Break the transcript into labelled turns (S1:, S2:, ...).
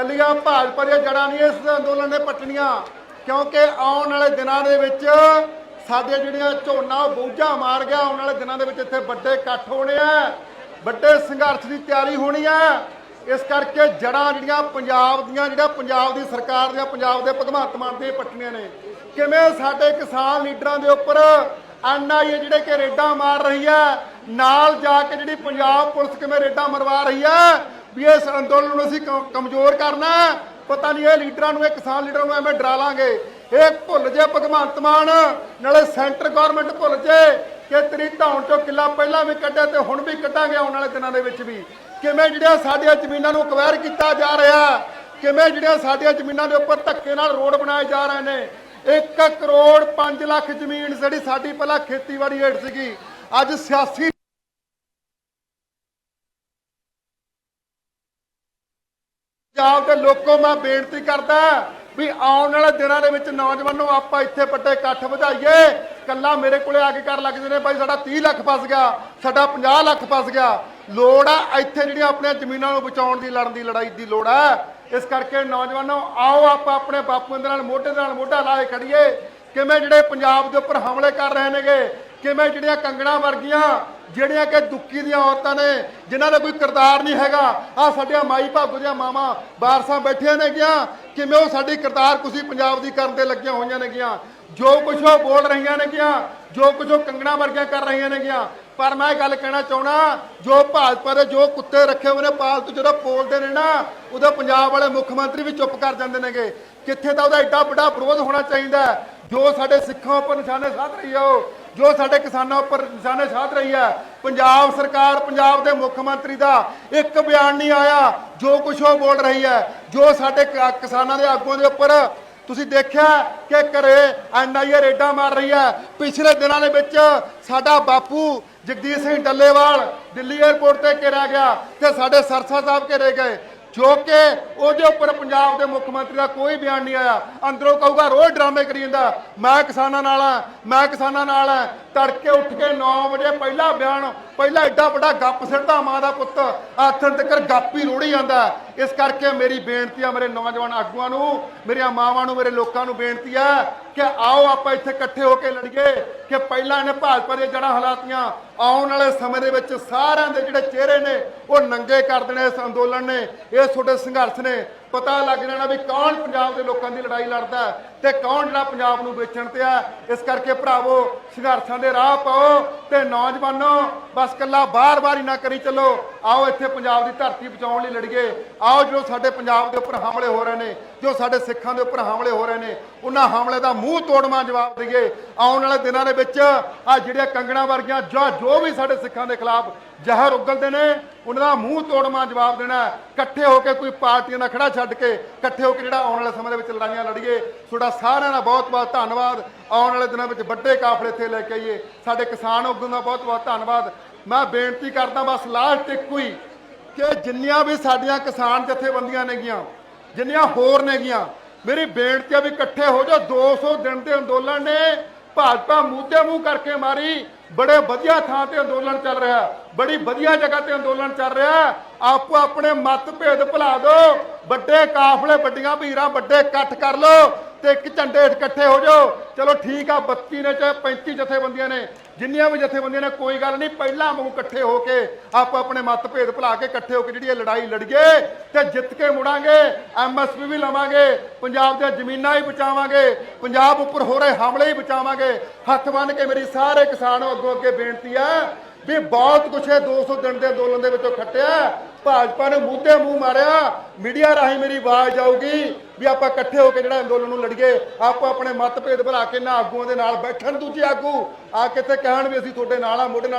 S1: ਕੱਲੀਆਂ ਭਾਜਪਾ ਦੀਆਂ ਜੜਾਂ ਨਹੀਂ, ਇਸ ਅੰਦੋਲਨ ਨੇ ਪੱਟਣੀਆਂ। ਕਿਉਂਕਿ ਆਉਣ ਵਾਲੇ ਦਿਨਾਂ ਦੇ ਵਿੱਚ ਸਾਡੇ ਜਿਹੜੀਆਂ ਝੋਨਾ ਬੂਝਾ ਮਾਰ ਗਿਆ, ਆਉਣ ਵਾਲੇ ਦਿਨਾਂ ਦੇ ਵਿੱਚ ਇੱਥੇ ਵੱਡੇ ਇਕੱਠ ਹੋਣੇ ਆ, ਵੱਡੇ ਸੰਘਰਸ਼ ਦੀ ਤਿਆਰੀ ਹੋਣੀ ਆ। ਇਸ ਕਰਕੇ ਜੜਾਂ ਜਿਹੜੀਆਂ ਪੰਜਾਬ ਦੀਆਂ, ਜਿਹੜਾ ਪੰਜਾਬ ਦੀ ਸਰਕਾਰ ਦੀਆਂ, ਪੰਜਾਬ ਦੇ ਭਗਵੰਤ ਮਾਨ ਦੀਆਂ ਪੱਟਣੀਆਂ ਨੇ। ਕਿਵੇਂ ਸਾਡੇ ਕਿਸਾਨ ਲੀਡਰਾਂ ਦੇ ਉੱਪਰ ਐਨਆਈਏ ਜਿਹੜੇ ਕਿ ਰੇਡਾਂ ਮਾਰ ਰਹੀ ਹੈ ਨਾਲ ਜਾ ਕੇ ਜਿਹੜੀ ਪੰਜਾਬ ਪੁਲਿਸ ਕਿਵੇਂ ਰੇਡਾਂ ਮਰਵਾ ਰਹੀ ਹੈ ਵੀ ਇਸ ਅੰਦੋਲਨ ਨੂੰ ਅਸੀਂ ਕਮਜ਼ੋਰ ਕਰਨਾ ਪਤਾ ਨਹੀਂ ਇਹ ਲੀਡਰਾਂ ਨੂੰ, ਇਹ ਕਿਸਾਨ ਲੀਡਰਾਂ ਨੂੰ ਐਵੇਂ ਡਰਾ ਲਾਂਗੇ। ਇਹ ਭੁੱਲ ਜੇ ਭਗਵੰਤ ਮਾਨ, ਨਾਲੇ ਸੈਂਟਰ ਗਵਰਨਮੈਂਟ ਭੁੱਲ ਜੇ ਕਿ ਤੇਰੀ ਧੌਣ ਚੋਂ ਕਿੱਲਾ ਪਹਿਲਾਂ ਵੀ ਕੱਢਿਆ ਤੇ ਹੁਣ ਵੀ ਕੱਢਾਂਗੇ ਆਉਣ ਵਾਲੇ ਦਿਨਾਂ ਦੇ ਵਿੱਚ ਵੀ। ਕਿਵੇਂ ਜਿਹੜੀਆਂ ਸਾਡੀਆਂ ਜ਼ਮੀਨਾਂ ਨੂੰ ਅਕਵਾਇਰ ਕੀਤਾ ਜਾ ਰਿਹਾ, ਕਿਵੇਂ ਜਿਹੜੀਆਂ ਸਾਡੀਆਂ ਜ਼ਮੀਨਾਂ ਦੇ ਉੱਪਰ ਧੱਕੇ ਨਾਲ ਰੋਡ ਬਣਾਏ ਜਾ ਰਹੇ ਨੇ। 1 ਕਰੋੜ 5 ਲੱਖ ਜ਼ਮੀਨ ਜਿਹੜੀ ਸਾਡੀ ਪਹਿਲਾਂ ਖੇਤੀਬਾੜੀ ਹੇਠ ਸੀਗੀ, ਅੱਜ ਸਿਆਸੀ ਪੰਜਾਬ ਦੇ ਲੋਕੋ ਮੈਂ ਬੇਨਤੀ ਕਰਦਾ ਵੀ ਆਉਣ ਵਾਲੇ ਦਿਨਾਂ ਦੇ ਵਿੱਚ ਨੌਜਵਾਨੋ, ਆਪਾਂ ਇੱਥੇ ਵੱਡੇ ਇਕੱਠ ਵਧਾਈਏ। ਕੱਲਾ ਮੇਰੇ ਕੋਲੇ ਆ ਕੇ ਕਰ ਲੱਗਦੇ ਨੇ ਬਾਈ ਸਾਡਾ 30 ਲੱਖ ਫਸ ਗਿਆ, ਸਾਡਾ 50 ਲੱਖ ਫਸ ਗਿਆ। ਲੋੜ ਆ ਇੱਥੇ ਜਿਹੜੀਆਂ ਆਪਣੀਆਂ ਜ਼ਮੀਨਾਂ ਨੂੰ ਬਚਾਉਣ ਦੀ, ਲੜਨ ਦੀ, ਲੜਾਈ ਦੀ ਲੋੜ ਆ। ਇਸ ਕਰਕੇ ਨੌਜਵਾਨੋ, ਆਓ ਆਪਾਂ ਆਪਣੇ ਬਾਪੂਆਂ ਦੇ ਨਾਲ, ਮੋਢੇ ਦੇ ਨਾਲ ਮੋਢਾ ਲਾ ਕੇ ਖੜੀਏ। ਕਿਵੇਂ ਜਿਹੜੇ ਪੰਜਾਬ ਦੇ ਉੱਪਰ ਹਮਲੇ ਕਰ ਰਹੇ ਨੇਗੇ ਕਿਵੇਂ ਜਿਹੜੀਆਂ ਕੰਗਣਾ ਵਰਗੀਆਂ, ਜਿਹੜੀਆਂ ਕਿ ਦੁੱਕੀ ਦੀਆਂ ਔਰਤਾਂ ਨੇ, ਜਿਨ੍ਹਾਂ ਦਾ ਕੋਈ ਕਿਰਦਾਰ ਨਹੀਂ ਹੈਗਾ। ਆ ਸਾਡੀਆਂ ਮਾਈ ਭਾਗੋ ਦੀਆਂ ਮਾਵਾਂ ਬਾਰਸਾਂ ਬੈਠੀਆਂ ਨੇਗੀਆਂ ਕਿਵੇਂ ਉਹ ਸਾਡੀ ਕਿਰਦਾਰ ਕੁਸੀ ਪੰਜਾਬ ਦੀ ਕਰਨ ਤੇ ਲੱਗੀਆਂ ਹੋਈਆਂ ਨੇਗੀਆਂ ਜੋ ਕੁਝ ਉਹ ਬੋਲ ਰਹੀਆਂ ਨੇਗੀਆਂ ਜੋ ਕੁਝ ਉਹ ਕੰਗਣਾ ਵਰਗੀਆਂ ਕਰ ਰਹੀਆਂ ਨੇਗੀਆਂ ਪਰ ਮੈਂ ਇਹ ਗੱਲ ਕਹਿਣਾ ਚਾਹਣਾ ਜੋ ਭਾਜਪਾ ਦੇ ਜੋ ਕੁੱਤੇ ਰੱਖੇ ਹੋਏ ਨੇ ਪਾਲਤੂ, ਜਦੋਂ ਬੋਲਦੇ ਨੇ ਨਾ ਉਹਦਾ ਪੰਜਾਬ ਵਾਲੇ ਮੁੱਖ ਮੰਤਰੀ ਵੀ ਚੁੱਪ ਕਰ ਜਾਂਦੇ ਨੇਗੇ। ਕਿੱਥੇ ਤਾਂ ਉਹਦਾ ਐਡਾ ਵੱਡਾ ਵਿਰੋਧ ਹੋਣਾ ਚਾਹੀਦਾ ਜੋ ਸਾਡੇ ਸਿੱਖਾਂ ਉੱਪਰ ਨਿਸ਼ਾਨੇ ਸਾਧ ਰਹੀ ਹੈ ਉਹ। ਜੋ ਸਾਡੇ ਕਿਸਾਨਾਂ ਉੱਪਰ ਨਿਸ਼ਾਨੇ ਸਾਧ ਰਹੀ ਹੈ, ਪੰਜਾਬ ਸਰਕਾਰ, ਪੰਜਾਬ ਦੇ ਮੁੱਖ ਮੰਤਰੀ ਦਾ ਇੱਕ ਬਿਆਨ ਨਹੀਂ ਆਇਆ, ਜੋ ਕੁਝ ਉਹ ਬੋਲ ਰਹੀ ਹੈ, ਜੋ ਸਾਡੇ ਕਿਸਾਨਾਂ ਦੇ ਆਗੂਆਂ ਦੇ ਉੱਪਰ ਤੁਸੀਂ ਦੇਖਿਆ ਕਿ ਘਰੇ ਐਨਆਈਏ ਰੇਡਾਂ ਮਾਰ ਰਹੀ ਹੈ। ਪਿਛਲੇ ਦਿਨਾਂ ਦੇ ਵਿੱਚ ਸਾਡਾ ਬਾਪੂ ਜਗਦੀਸ਼ ਸਿੰਘ ਡੱਲੇਵਾਲ ਦਿੱਲੀ 에ਅਰਪੋਰਟ ਤੇ ਘੇਰਿਆ ਗਿਆ ਤੇ ਸਾਡੇ ਸਰਸਾ ਸਾਹਿਬ ਘੇਰੇ ਗਏ। ਜੋ ਕਿ ਉਹਦੇ ਉੱਪਰ ਪੰਜਾਬ ਦੇ ਮੁੱਖ ਮੰਤਰੀ ਦਾ ਕੋਈ ਬਿਆਨ ਨਹੀਂ ਆਇਆ। ਅੰਦਰੋਂ ਕਹੂਗਾ, ਰੋਜ਼ ਡਰਾਮੇ ਕਰੀ ਜਾਂਦਾ। ਮੈਂ ਕਿਸਾਨਾਂ ਨਾਲ ਆ, ਮੈਂ ਕਿਸਾਨਾਂ ਨਾਲ ਆ। ਤੜਕੇ ਉੱਠ ਕੇ 9 ਵਜੇ ਪਹਿਲਾ ਬਿਆਨ, ਪਹਿਲਾ ਐਡਾ ਵੱਡਾ ਗੱਪ ਸਿੱਟਦਾ ਮਾਂ ਦਾ ਪੁੱਤ। ਆਥਣ ਤੱਕ ਗੱਪ ਹੀ ਰੋੜੀ ਜਾਂਦਾ। ਇਸ ਕਰਕੇ ਮੇਰੀ ਬੇਨਤੀ ਆ ਮੇਰੇ ਨੌਜਵਾਨ ਆਗੂਆਂ ਨੂੰ, ਮੇਰੀਆਂ ਮਾਵਾਂ ਨੂੰ, ਮੇਰੇ ਲੋਕਾਂ ਨੂੰ ਬੇਨਤੀ ਆ ਕਿ ਆਓ ਆਪਾਂ ਇੱਥੇ ਇਕੱਠੇ ਹੋ ਕੇ ਲੜੀਏ ਕਿ ਪਹਿਲਾਂ ਇਹਨੇ ਭਾਜਪਾ ਦੀਆਂ ਜੜ੍ਹਾਂ ਹਲਾਤੀਆਂ, ਆਉਣ ਵਾਲੇ ਸਮੇਂ ਦੇ ਵਿੱਚ ਸਾਰਿਆਂ ਦੇ ਜਿਹੜੇ ਚਿਹਰੇ ਨੇ ਉਹ ਨੰਗੇ ਕਰ ਦੇਣੇ ਇਸ ਅੰਦੋਲਨ ਨੇ, ਇਹ ਤੁਹਾਡੇ ਸੰਘਰਸ਼ ਨੇ। ਪਤਾ ਲੱਗ ਜਾਣਾ ਵੀ ਕੌਣ ਪੰਜਾਬ ਦੇ ਲੋਕਾਂ ਦੀ ਲੜਾਈ ਲੜਦਾ ਤੇ ਕੌਣ ਜਿਹੜਾ ਪੰਜਾਬ ਨੂੰ ਵੇਚਣ ਤੇ ਆ। ਇਸ ਕਰਕੇ ਭਰਾਵੋ, ਸੰਘਰਸ਼ਾਂ ਦੇ ਰਾਹ ਪਾਓ ਤੇ ਨੌਜਵਾਨੋ, ਬਸ ਕੱਲਾ ਬਾਰ-ਬਾਰ ਹੀ ਨਾ ਕਰੀ ਚੱਲੋ। ਆਓ ਇੱਥੇ ਪੰਜਾਬ ਦੀ ਧਰਤੀ ਬਚਾਉਣ ਲਈ ਲੜੀਏ। ਆਓ ਜੋ ਸਾਡੇ ਪੰਜਾਬ ਦੇ ਉੱਪਰ ਹਮਲੇ ਹੋ ਰਹੇ ਨੇ, ਜੋ ਸਾਡੇ ਸਿੱਖਾਂ ਦੇ ਉੱਪਰ ਹਮਲੇ ਹੋ ਰਹੇ ਨੇ, ਉਹਨਾਂ ਹਮਲੇ ਦਾ ਮੂੰਹ ਤੋੜਵਾਂ ਜਵਾਬ ਦਈਏ। ਆਉਣ ਵਾਲੇ ਦਿਨਾਂ ਦੇ ਵਿੱਚ ਆ ਜਿਹੜੀਆਂ ਕੰਗਣਾ ਵਰਗੀਆਂ ਜਾਂ ਜੋ ਵੀ ਸਾਡੇ ਸਿੱਖਾਂ ਦੇ ਖਿਲਾਫ ਜ਼ਹਿਰ ਉਗਲਦੇ ਨੇ, ਉਹਨਾਂ ਦਾ ਮੂੰਹ ਤੋੜਵਾਂ ਜਵਾਬ ਦੇਣਾ ਇਕੱਠੇ ਹੋ ਕੇ ਕੋਈ ਪਾਰਟੀਆਂ ਦਾ ਖੜਾ ਛੱਡ ਕੇ ਇਕੱਠੇ ਹੋ ਕੇ ਜਿਹੜਾ ਆਉਣ ਵਾਲੇ ਸਮੇਂ ਦੇ ਵਿੱਚ ਲੜਾਈਆਂ ਲੜੀਏ, ਤੁਹਾਡਾ ਸਾਰਿਆਂ ਦਾ ਬਹੁਤ ਬਹੁਤ ਧੰਨਵਾਦ। ਆਉਣ ਵਾਲੇ ਦਿਨਾਂ ਵਿੱਚ ਵੱਡੇ ਕਾਫਲੇ ਇੱਥੇ ਲੈ ਕੇ ਆਈਏ। ਸਾਡੇ ਕਿਸਾਨ ਉਗਣ ਦਾ ਬਹੁਤ ਬਹੁਤ ਧੰਨਵਾਦ। ਮੈਂ ਬੇਨਤੀ ਕਰਦਾ, ਬਸ ਲਾਸਟ ਇੱਕੋ ਹੀ ਕਿ ਜਿੰਨੀਆਂ ਵੀ ਸਾਡੀਆਂ ਕਿਸਾਨ ਜਥੇਬੰਦੀਆਂ ਨੇਗੀਆਂ, ਜਿੰਨੀਆਂ ਹੋਰ ਨੇਗੀਆਂ, ਮੇਰੀ ਬੇਨਤੀ ਆ ਵੀ ਇਕੱਠੇ ਹੋ ਜਾਓ। 200 ਦਿਨ ਦੇ ਅੰਦੋਲਨ ਨੇ ਭਾਜਪਾ ਮੂਧੇ ਮੂੰਹ ਕਰਕੇ ਮਾਰੀ। ਬੜੇ ਵਧੀਆ ਥਾਂ ਤੇ ਅੰਦੋਲਨ ਚੱਲ ਰਿਹਾ ਬੜੀ ਵਧੀਆ ਜਗ੍ਹਾ ਤੇ ਅੰਦੋਲਨ ਚੱਲ ਰਿਹਾ ਆਪੋ ਆਪਣੇ ਮਤਭੇਦ ਭੁਲਾ ਦਿਓ। ਵੱਡੇ ਕਾਫਲੇ, ਵੱਡੀਆਂ ਭੀੜਾਂ ਵੱਡੇ ਇਕੱਠ ਕਰ ਲਓ। ਤੇ ਇੱਕ ਝੰਡੇ ਹੇਠ ਇਕੱਠੇ ਹੋ ਜਾਓ। ਚਲੋ ਠੀਕ ਆ 32 ਨੇ ਚਾਹੇ 35 ਜਥੇਬੰਦੀਆਂ ਨੇ, ਜਿੰਨੀਆਂ ਵੀ ਜਥੇਬੰਦੀਆਂ ਨੇ, ਕੋਈ ਗੱਲ ਨਹੀਂ, ਪਹਿਲਾਂ ਵਾਂਗੂ ਇਕੱਠੇ ਹੋ ਕੇ ਆਪੋ ਆਪਣੇ ਮਤਭੇਦ ਭੁਲਾ ਕੇ ਇਕੱਠੇ ਹੋ ਕੇ ਜਿਹੜੀ ਇਹ ਲੜਾਈ ਲੜੀਏ ਤੇ ਜਿੱਤ ਕੇ ਮੁੜਾਂਗੇ ਐਮਐਸਪੀ ਵੀ ਲਵਾਂਗੇ, ਪੰਜਾਬ ਦੀਆਂ ਜ਼ਮੀਨਾਂ ਵੀ ਬਚਾਵਾਂਗੇ, ਪੰਜਾਬ ਉੱਪਰ ਹੋ ਰਹੇ ਹਮਲੇ ਹੀ ਬਚਾਵਾਂਗੇ। ਹੱਥ ਬੰਨ ਕੇ ਮੇਰੀ ਸਾਰੇ ਕਿਸਾਨ ਅੱਗੋਂ ਅੱਗੇ ਬੇਨਤੀ ਆ ਵੀ ਬਹੁਤ ਕੁਛ ਇਹ 200 ਦਿਨ ਦੇ ਅੰਦੋਲਨ ਦੇ ਵਿੱਚੋਂ ਖੱਟਿਆ। ਭਾਜਪਾ ਨੇ ਮੂਧੇ ਮੂੰਹ ਮਾਰਿਆ। ਮੀਡੀਆ ਰਾਹੀਂ ਮੇਰੀ ਆਵਾਜ਼ ਆਊਗੀ ਵੀ ਆਪਾਂ ਇਕੱਠੇ ਹੋ ਕੇ ਜਿਹੜਾ ਅੰਦੋਲਨ ਨੂੰ ਲੜੀਏ। ਆਪਾਂ ਆਪਣੇ ਮਤਭੇਦ ਭੁਲਾ ਕੇ ਨਾ ਆਗੂਆਂ ਦੇ ਨਾਲ ਬੈਠਣ ਦੂਜੇ ਆਗੂ। ਆ ਕਿਤੇ ਕਹਿਣ ਵੀ ਅਸੀਂ ਤੁਹਾਡੇ ਨਾਲ ਆ, ਮੋਢੇ ਨਾਲ